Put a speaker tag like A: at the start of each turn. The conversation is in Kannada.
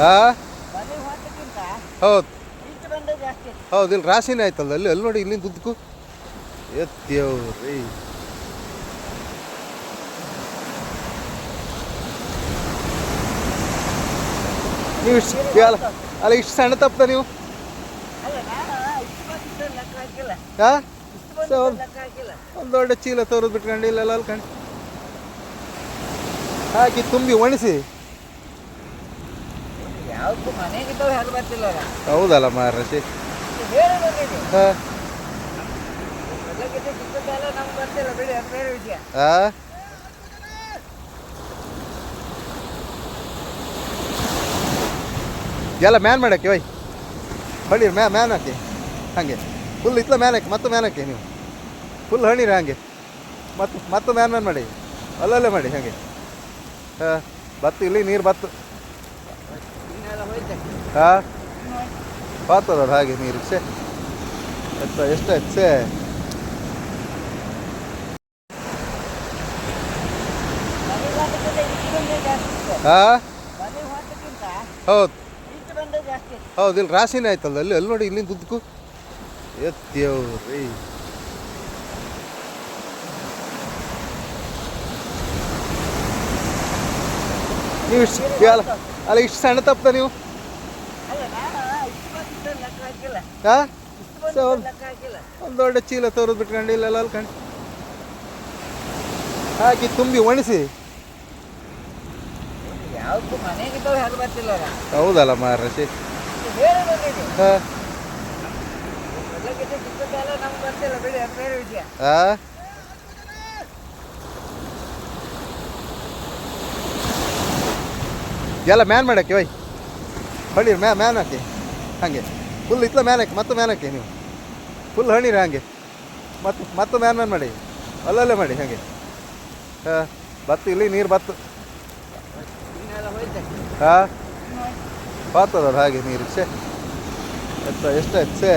A: ಹಾಂ ಹೌದು. ಹೌದು ಇಲ್ಲಿ ರಾಶಿನೇ ಆಯ್ತಲ್ಲ ಅಲ್ಲಿ ಅಲ್ಲಿ ನೋಡಿ ಇಲ್ಲಿಂದ ಉದ್ದಕ್ಕೂ. ಎತ್ತೇವ್ರಿ ನೀವು ಇಷ್ಟು ಅಲ್ಲ ಅಲ್ಲ ಇಷ್ಟು ಸಣ್ಣ ತಪ್ಪ ನೀವು?
B: ಅಲ್ಲ
A: ಹಾಂ ಒಂದು ದೊಡ್ಡ ಚೀಲ ತೋರದು ಬಿಟ್ಕೊಂಡು ಇಲ್ಲೆಲ್ಲ ಅಲ್ಕೊಂಡು ಹಾಕಿ ತುಂಬಿ ಒಣಸಿ.
B: ವಿಷಯ
A: ಹಾಂ. ಎಲ್ಲ ಮ್ಯಾನ್ ಮಾಡಕ್ಕೆ ಒಯ್ ಹಳ್ಳಿ ಮ್ಯಾ ಮ್ಯಾನ್ ಹಾಕಿ. ಹಾಗೆ. ಫುಲ್ ಇತ್ಲ ಮ್ಯಾನ್ ಹಾಕಿ ಮತ್ತೆ ಮ್ಯಾನ್ ಹಾಕಿ ನೀವು. ಫುಲ್ ಹಣಿರಿ ಹಾಗೆ. ಮತ್ತು ಮತ್ತೆ ಮ್ಯಾನ್ ಮ್ಯಾನ್ ಮಾಡಿ. ಅಲ್ಲಲ್ಲೇ ಮಾಡಿ ಹಾಗೆ. ಹಾಂ. ಬತ್ತು ಇಲ್ಲಿ ನೀರು ಬತ್ತು ಹಾಂ? ಹಾಗೆ ನೀರು ಸೆ ಎತ್ತ ಎಷ್ಟು ಛೇ
B: ಮನೆಗಾಗತ್ತಲ್ಲ ಈಚೆ ಬಂದೇ
A: ಹಾಂ? ಹೌದು. ಹೌದು ಇಲ್ಲಿ ರಾಶಿನೇ ಆಯ್ತಲ್ಲ ಅಲ್ಲಿ ಅಲ್ಲಿ ನೋಡಿ ಇಲ್ಲಿಂದ ಉದ್ದಕ್ಕೂ. ಎತ್ತೇವ್ರಿ ನೀವು ಇಷ್ಟು ಅಲ್ಲ ಅಲ್ಲ ಇಷ್ಟು ಸಣ್ಣ ತಪ್ಪದ ನೀವು? ಹಾಂ? ಒಂದು ದೊಡ್ಡ ಚೀಲ ತೋರಿದ್ ಬಿಟ್ಕೊಂಡು ಇಲ್ಲೆಲ್ಲ ಕಣ್. ಹಾಕಿ ತುಂಬಿ ಒಣಸಿ. ಹೌದಲ್ಲ
B: ಬಂದಿದೆ
A: ಹಾಂ? ಎಲ್ಲ ಮ್ಯಾನ್ ಮಾಡಕ್ಕೆ ಒಯ್ ಹಳ್ಳಿ ಮ್ಯಾ ಮ್ಯಾನ್ ಹಾಕಿ. ಹಾಗೆ. ಫುಲ್ ಇತ್ತಲ ಮ್ಯಾನ್ ಹಾಕಿ ಮತ್ತೆ ಮ್ಯಾನ್ ಹಾಕಿ ನೀವು. ಫುಲ್ ಹಣಿರಿ ಹಾಗೆ. ಮತ್ತು ಮತ್ತೆ ಮ್ಯಾನ್ ಮ್ಯಾನ್ ಮಾಡಿ. ಅಲ್ಲಲ್ಲೇ ಮಾಡಿ ಹಾಗೆ. ಹಾಂ ಬತ್ತು ಇಲ್ಲಿ ನೀರು ಬತ್ತು. ಹಾಂ? ಬರ್ತದಲ್ಲ ಹಾಗೆ ನೀರು ಸೇ ಎತ್ತ ಎಷ್ಟು ಛೇ.